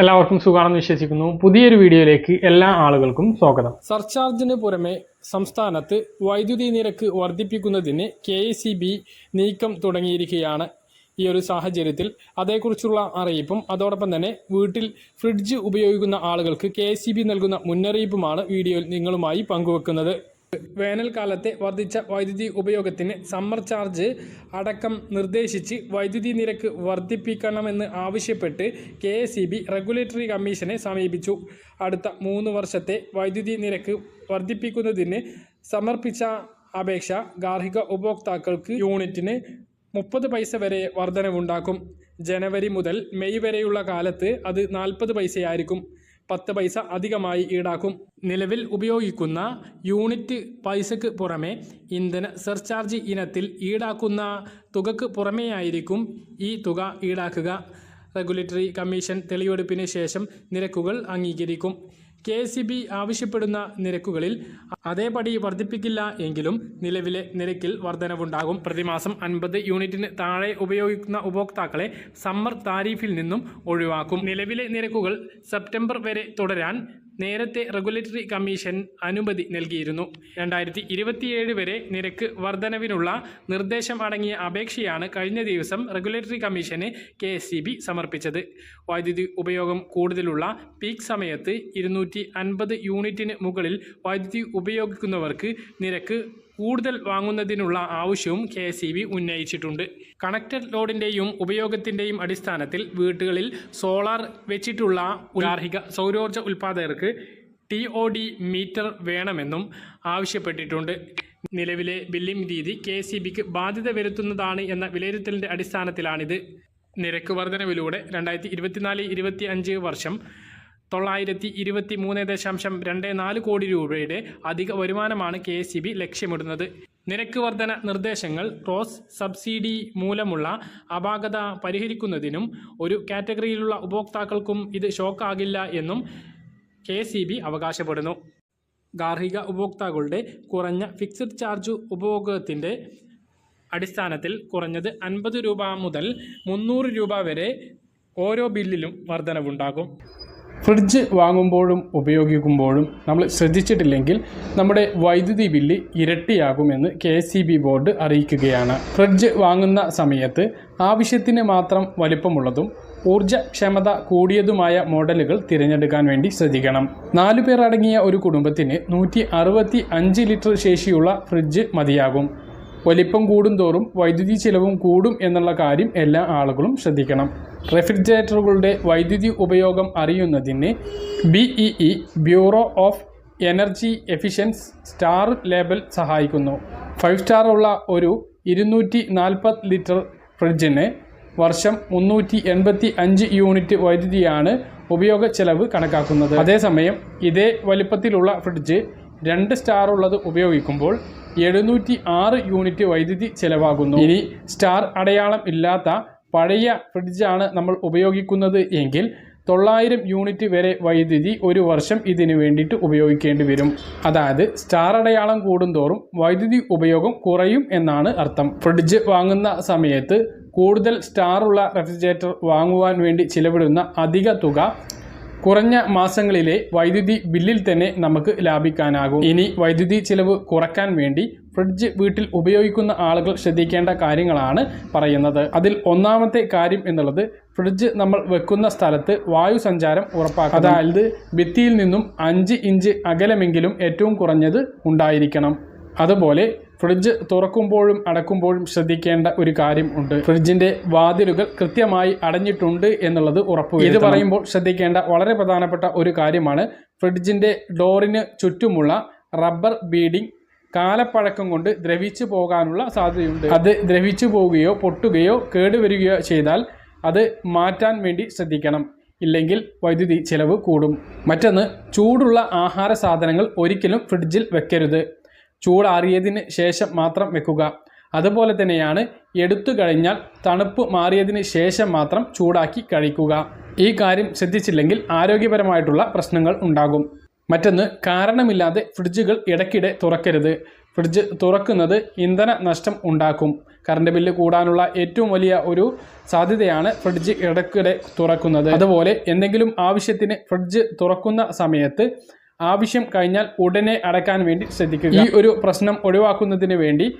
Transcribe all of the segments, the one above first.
എല്ലാവർക്കും സുഖമാണെന്ന് വിശ്വസിക്കുന്നു. പുതിയൊരു വീഡിയോയിലേക്ക് എല്ലാ ആളുകൾക്കും സ്വാഗതം. സർചാർജിന് പുറമെ സംസ്ഥാനത്ത് വൈദ്യുതി നിരക്ക് വർദ്ധിപ്പിക്കുന്നതിന് കെ നീക്കം തുടങ്ങിയിരിക്കുകയാണ് ഈ ഒരു സാഹചര്യത്തിൽ. അതേക്കുറിച്ചുള്ള അറിയിപ്പും അതോടൊപ്പം തന്നെ വീട്ടിൽ ഫ്രിഡ്ജ് ഉപയോഗിക്കുന്ന ആളുകൾക്ക് കെ നൽകുന്ന മുന്നറിയിപ്പുമാണ് വീഡിയോയിൽ നിങ്ങളുമായി പങ്കുവെക്കുന്നത്. വേനൽക്കാലത്തെ വർദ്ധിച്ച വൈദ്യുതി ഉപയോഗത്തിന് സമ്മർ ചാർജ് അടക്കം നിർദ്ദേശിച്ച് വൈദ്യുതി നിരക്ക് വർദ്ധിപ്പിക്കണമെന്ന് ആവശ്യപ്പെട്ട് കെ എസ് റെഗുലേറ്ററി കമ്മീഷനെ സമീപിച്ചു. അടുത്ത മൂന്ന് വർഷത്തെ വൈദ്യുതി നിരക്ക് വർദ്ധിപ്പിക്കുന്നതിന് സമർപ്പിച്ച അപേക്ഷ ഗാർഹിക ഉപഭോക്താക്കൾക്ക് യൂണിറ്റിന് മുപ്പത് പൈസ വരെ വർധനവുണ്ടാക്കും. ജനുവരി മുതൽ മെയ് വരെയുള്ള കാലത്ത് അത് നാൽപ്പത് പൈസയായിരിക്കും. പത്ത് പൈസ അധികമായി ഈടാക്കും. നിലവിൽ ഉപയോഗിക്കുന്ന യൂണിറ്റ് പൈസയ്ക്ക് പുറമെ ഇന്ധന സർചാർജ് ഇനത്തിൽ ഈടാക്കുന്ന തുകക്ക് പുറമെയായിരിക്കും ഈ തുക ഈടാക്കുക. റെഗുലേറ്ററി കമ്മീഷൻ തെളിവെടുപ്പിന് ശേഷം നിരക്കുകൾ അംഗീകരിക്കും. കെ എസ് ആവശ്യപ്പെടുന്ന നിരക്കുകളിൽ അതേപടി വർദ്ധിപ്പിക്കില്ല എങ്കിലും നിലവിലെ നിരക്കിൽ വർധനവുണ്ടാകും. പ്രതിമാസം അൻപത് യൂണിറ്റിന് താഴെ ഉപയോഗിക്കുന്ന ഉപഭോക്താക്കളെ സമ്മർ താരീഫിൽ നിന്നും ഒഴിവാക്കും. നിലവിലെ നിരക്കുകൾ സെപ്റ്റംബർ വരെ തുടരാൻ നേരത്തെ റെഗുലേറ്ററി കമ്മീഷൻ അനുമതി നൽകിയിരുന്നു. രണ്ടായിരത്തി ഇരുപത്തിയേഴ് വരെ നിരക്ക് വർധനവിനുള്ള നിർദ്ദേശം അടങ്ങിയ അപേക്ഷയാണ് കഴിഞ്ഞ ദിവസം റെഗുലേറ്ററി കമ്മീഷന് കെ സമർപ്പിച്ചത്. വൈദ്യുതി ഉപയോഗം കൂടുതലുള്ള പീക്ക് സമയത്ത് ഇരുന്നൂറ്റി യൂണിറ്റിന് മുകളിൽ വൈദ്യുതി ഉപയോഗിക്കുന്നവർക്ക് നിരക്ക് കൂടുതൽ വാങ്ങുന്നതിനുള്ള ആവശ്യവും കെ ഉന്നയിച്ചിട്ടുണ്ട്. കണക്റ്റഡ് ലോഡിന്റെയും ഉപയോഗത്തിന്റെയും അടിസ്ഥാനത്തിൽ വീടുകളിൽ സോളാർ വെച്ചിട്ടുള്ള ഗാർഹിക സൗരോർജ ഉൽപ്പാദകർക്ക് ടി ഒ ഡി മീറ്റർ വേണമെന്നും ആവശ്യപ്പെട്ടിട്ടുണ്ട്. നിലവിലെ ബില്ലിംഗ് രീതി കെ ഇ ബിക്ക് ബാധ്യത വരുത്തുന്നതാണ് എന്ന വിലയിരുത്തലിന്റെ അടിസ്ഥാനത്തിലാണിത്. നിരക്ക് വർധനവിലൂടെ രണ്ടായിരത്തി ഇരുപത്തിനാല് ഇരുപത്തി അഞ്ച് വർഷം തൊള്ളായിരത്തി ഇരുപത്തി മൂന്ന് ദശാംശം രണ്ട് നാല് കോടി രൂപയുടെ അധിക വരുമാനമാണ് കെ എസ് ബി ലക്ഷ്യമിടുന്നത്. നിരക്ക് വർധന നിർദ്ദേശങ്ങൾ ക്രോസ് സബ്സിഡി മൂലമുള്ള അപാകത പരിഹരിക്കുന്നതിനും ഒരു കാറ്റഗറിയിലുള്ള ഉപഭോക്താക്കൾക്കും ഇത് ഷോക്കാകില്ല എന്നും കെ സി ബി അവകാശപ്പെടുന്നു. ഗാർഹിക ഉപഭോക്താക്കളുടെ കുറഞ്ഞ ഫിക്സഡ് ചാർജ് ഉപഭോഗത്തിന്റെ അടിസ്ഥാനത്തിൽ കുറഞ്ഞത് അൻപത് രൂപ മുതൽ മുന്നൂറ് രൂപ വരെ ഓരോ ബില്ലിലും വർധനവുണ്ടാകും. ഫ്രിഡ്ജ് വാങ്ങുമ്പോഴും ഉപയോഗിക്കുമ്പോഴും നമ്മൾ ശ്രദ്ധിച്ചിട്ടില്ലെങ്കിൽ നമ്മുടെ വൈദ്യുതി ബില്ല് ഇരട്ടിയാകുമെന്ന് കെ എസ് ബോർഡ് അറിയിക്കുകയാണ്. ഫ്രിഡ്ജ് വാങ്ങുന്ന സമയത്ത് ആവശ്യത്തിന് മാത്രം വലിപ്പമുള്ളതും ഊർജക്ഷമത കൂടിയതുമായ മോഡലുകൾ തിരഞ്ഞെടുക്കാൻ വേണ്ടി ശ്രദ്ധിക്കണം. നാലു പേർ അടങ്ങിയ ഒരു കുടുംബത്തിന് നൂറ്റി ലിറ്റർ ശേഷിയുള്ള ഫ്രിഡ്ജ് മതിയാകും. വലിപ്പം കൂടുന്തോറും വൈദ്യുതി ചിലവും കൂടും എന്നുള്ള കാര്യം എല്ലാ ആളുകളും ശ്രദ്ധിക്കണം. റെഫ്രിജറേറ്ററുകളുടെ വൈദ്യുതി ഉപയോഗം അറിയുന്നതിന് B E E bureau of energy efficiency star label സഹായിക്കുന്നു. ഫൈവ് സ്റ്റാർ ഉള്ള ഒരു ഇരുന്നൂറ്റി നാൽപ്പത് ലിറ്റർ ഫ്രിഡ്ജിന് വർഷം മുന്നൂറ്റി എൺപത്തി അഞ്ച് യൂണിറ്റ് വൈദ്യുതിയാണ് ഉപയോഗ ചെലവ് കണക്കാക്കുന്നത്. അതേസമയം ഇതേ വലിപ്പത്തിലുള്ള ഫ്രിഡ്ജ് രണ്ട് സ്റ്റാർ ഉള്ളത് ഉപയോഗിക്കുമ്പോൾ എഴുന്നൂറ്റി ആറ് യൂണിറ്റ് വൈദ്യുതി ചെലവാകുന്നു. ഇനി സ്റ്റാർ അടയാളം ഇല്ലാത്ത പഴയ ഫ്രിഡ്ജാണ് നമ്മൾ ഉപയോഗിക്കുന്നത് എങ്കിൽ തൊള്ളായിരം യൂണിറ്റ് വരെ വൈദ്യുതി ഒരു വർഷം ഇതിനു വേണ്ടിയിട്ട് ഉപയോഗിക്കേണ്ടി വരും. അതായത് സ്റ്റാർ അടയാളം കൂടുന്തോറും വൈദ്യുതി ഉപയോഗം കുറയും എന്നാണ് അർത്ഥം. ഫ്രിഡ്ജ് വാങ്ങുന്ന സമയത്ത് കൂടുതൽ സ്റ്റാറുള്ള റെഫ്രിജറേറ്റർ വാങ്ങുവാൻ വേണ്ടി ചിലവിടുന്ന അധിക തുക കുറഞ്ഞ മാസങ്ങളിലെ വൈദ്യുതി ബില്ലിൽ തന്നെ നമുക്ക് ലാഭിക്കാനാകും. ഇനി വൈദ്യുതി ചിലവ് കുറയ്ക്കാൻ വേണ്ടി ഫ്രിഡ്ജ് വീട്ടിൽ ഉപയോഗിക്കുന്ന ആളുകൾ ശ്രദ്ധിക്കേണ്ട കാര്യങ്ങളാണ് പറയുന്നത്. അതിൽ ഒന്നാമത്തെ കാര്യം എന്നുള്ളത് ഫ്രിഡ്ജ് നമ്മൾ വെക്കുന്ന സ്ഥലത്ത് വായു സഞ്ചാരം ഉറപ്പാക്കുക അതായത് ഭിത്തിയിൽ നിന്നും അഞ്ച് ഇഞ്ച് അകലമെങ്കിലും ഏറ്റവും കുറഞ്ഞത് ഉണ്ടായിരിക്കണം. അതുപോലെ ഫ്രിഡ്ജ് തുറക്കുമ്പോഴും അടക്കുമ്പോഴും ശ്രദ്ധിക്കേണ്ട ഒരു കാര്യം ഉണ്ട്. ഫ്രിഡ്ജിന്റെ വാതിലുകൾ കൃത്യമായി അടഞ്ഞിട്ടുണ്ട് എന്നുള്ളത് ഉറപ്പ് ഇത് പറയുമ്പോൾ ശ്രദ്ധിക്കേണ്ട വളരെ പ്രധാനപ്പെട്ട ഒരു കാര്യമാണ്. ഫ്രിഡ്ജിന്റെ ഡോറിന് ചുറ്റുമുള്ള റബ്ബർ ബീഡിംഗ് കാലപ്പഴക്കം കൊണ്ട് ദ്രവിച്ചു പോകാനുള്ള സാധ്യതയുണ്ട്. അത് ദ്രവിച്ചു പോവുകയോ പൊട്ടുകയോ കേടുവരികയോ ചെയ്താൽ അത് മാറ്റാൻ വേണ്ടി ശ്രദ്ധിക്കണം. ഇല്ലെങ്കിൽ വൈദ്യുതി ചിലവ് കൂടും. മറ്റൊന്ന് ചൂടുള്ള ആഹാര സാധനങ്ങൾ ഒരിക്കലും ഫ്രിഡ്ജിൽ വെക്കരുത്. ചൂടാറിയതിന് ശേഷം മാത്രം വെക്കുക. അതുപോലെ തന്നെയാണ് എടുത്തു കഴിഞ്ഞാൽ തണുപ്പ് മാറിയതിന് ശേഷം മാത്രം ചൂടാക്കി കഴിക്കുക. ഈ കാര്യം ശ്രദ്ധിച്ചില്ലെങ്കിൽ ആരോഗ്യപരമായിട്ടുള്ള പ്രശ്നങ്ങൾ ഉണ്ടാകും. മറ്റൊന്ന് കാരണമില്ലാതെ ഫ്രിഡ്ജുകൾ ഇടയ്ക്കിടെ തുറക്കരുത്. ഫ്രിഡ്ജ് തുറക്കുന്നത് ഇന്ധന നഷ്ടം ഉണ്ടാക്കും. കറണ്ട് ബില്ല് കൂടാനുള്ള ഏറ്റവും വലിയ ഒരു സാധ്യതയാണ് ഫ്രിഡ്ജ് ഇടയ്ക്കിടെ തുറക്കുന്നത്. അതുപോലെ എന്തെങ്കിലും ആവശ്യത്തിന് ഫ്രിഡ്ജ് തുറക്കുന്ന സമയത്ത് ആവശ്യം കഴിഞ്ഞാൽ ഉടനെ അടക്കാൻ വേണ്ടി ശ്രദ്ധിക്കുക. ഈ ഒരു പ്രശ്നം ഒഴിവാക്കുന്നതിന് വേണ്ടി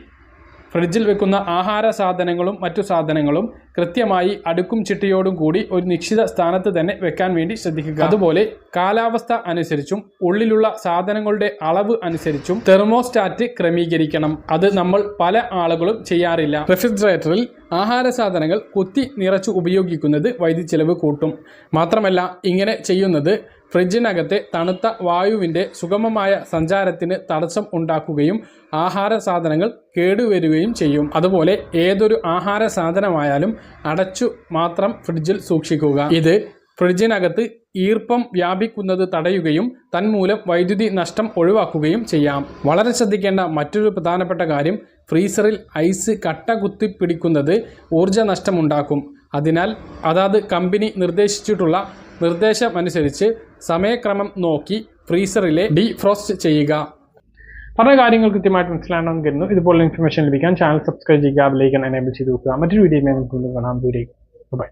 ഫ്രിഡ്ജിൽ വെക്കുന്ന ആഹാര സാധനങ്ങളും മറ്റു സാധനങ്ങളും കൃത്യമായി അടുക്കും ചിട്ടയോടും കൂടി ഒരു നിശ്ചിത സ്ഥാനത്ത് തന്നെ വെക്കാൻ വേണ്ടി ശ്രദ്ധിക്കുക. അതുപോലെ കാലാവസ്ഥ അനുസരിച്ചും ഉള്ളിലുള്ള സാധനങ്ങളുടെ അളവ് അനുസരിച്ചും തെർമോസ്റ്റാറ്റ് ക്രമീകരിക്കണം. അത് നമ്മൾ പല ആളുകളും ചെയ്യാറില്ല. റെഫ്രിജറേറ്ററിൽ ആഹാര സാധനങ്ങൾ കുത്തി നിറച്ച് ഉപയോഗിക്കുന്നത് വൈദ്യുതി ചെലവ് കൂട്ടും. മാത്രമല്ല ഇങ്ങനെ ചെയ്യുന്നത് ഫ്രിഡ്ജിനകത്തെ തണുത്ത വായുവിന്റെ സുഗമമായ സഞ്ചാരത്തിന് തടസ്സം ഉണ്ടാക്കുകയും ആഹാര സാധനങ്ങൾ കേടുവരുകയും ചെയ്യും. അതുപോലെ ഏതൊരു ആഹാര സാധനമായാലും അടച്ചു മാത്രം ഫ്രിഡ്ജിൽ സൂക്ഷിക്കുക. ഇത് ഫ്രിഡ്ജിനകത്ത് ഈർപ്പം വ്യാപിക്കുന്നത് തടയുകയും തന്മൂലം വൈദ്യുതി നഷ്ടം ഒഴിവാക്കുകയും ചെയ്യാം. വളരെ ശ്രദ്ധിക്കേണ്ട മറ്റൊരു പ്രധാനപ്പെട്ട കാര്യം ഫ്രീസറിൽ ഐസ് കട്ട കുത്തി പിടിക്കുന്നത് ഊർജ നഷ്ടമുണ്ടാക്കും. അതിനാൽ അതാത് കമ്പനി നിർദ്ദേശിച്ചിട്ടുള്ള നിർദ്ദേശമനുസരിച്ച് സമയക്രമം നോക്കി ഫ്രീസറിലെ ഡീഫ്രോസ്റ്റ് ചെയ്യുക. പറഞ്ഞ കാര്യങ്ങൾ കൃത്യമായിട്ട് മനസ്സിലാണെന്ന് കരുതുന്നു. ഇതുപോലെ ഇൻഫർമേഷൻ ലഭിക്കാൻ ചാനൽ സബ്സ്ക്രൈബ് ചെയ്യുക ബെലൈക്കൺ എനേബിൾ ചെയ്ത് നോക്കുക മറ്റൊരു വീഡിയോ കാണാം. ദൂരേക്ക് ബൈ